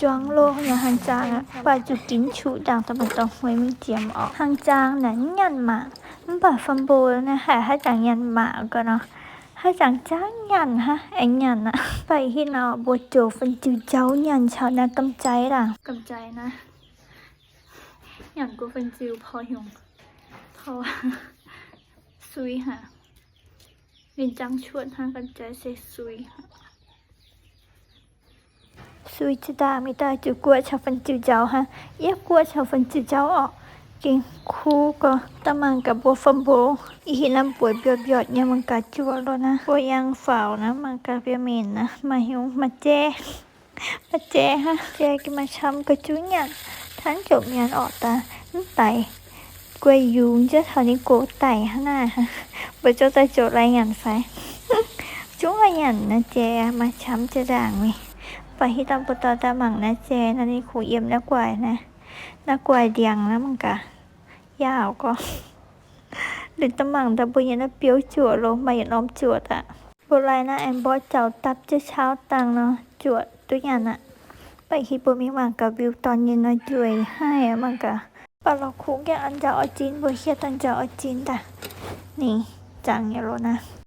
จวงโลกอย่างฮังจางอะป่าจุดกินชูด่างตะบันตองหวยมึเจียมออกฮังจางหนันยันหมามันป่ฟันโบลนะค่ะให้จางยันหมาก็เนาะให้จางจ้างยันฮะไอ้ยันอะไปที่เนาะบัวโจฟันจิ้วเจ้ายันชาวนากำใจล่ะกำใจนะอย่างกูฟันจิ้วพอหยงพอซุยฮะเรียนจังชวนทางกำใจเซซุยฮะ ซุยจะดาไม่ได้จะกลัวชาวฟันจิวเจ้าฮะเอียกลัวชาวฟันจิวเจ้าออกกินคูก็ตะมังกับบัวฟัมโบอีหิน้ำปวดเบียดเบียดเนี่ยมันกะจัวแล้วนะบัวยังฝ่าวนะมันกะเบียเมนนะมาหิวมาแจ้มาแจ้ฮะแจ้กินมาช้ำกระจุยยันทั้งจบยันออกตาไตกวยยุงจะเท่านี้โกไตฮะน่าฮะบัวเจ้าใจโจไรยันไฟจุ้งอะไรยันนะแจ้มาช้ำจะด่างไหม ไปที่ตำปตอตาหมังนะเจนันนี่ขู่เยี่ยมนักกวายนะนักกวายเดียงนะมันกะยาวก็หรือตะหมังตะบุญยนะเปียวจั่วลงมาอย่าน้อมจวดอะโบราณนะแอมบอสเจ้าตับจะเช้าตังเนาะจวดตัวอย่างน่ะไปฮิปโปมีหวังกับวิวตอนเย็นนะจวยให้มันกะปลาเราคุกแกอันจะเอาจีนบ่เฮียตันจะเอาจีนแต่นี่จังอย่าโลนะ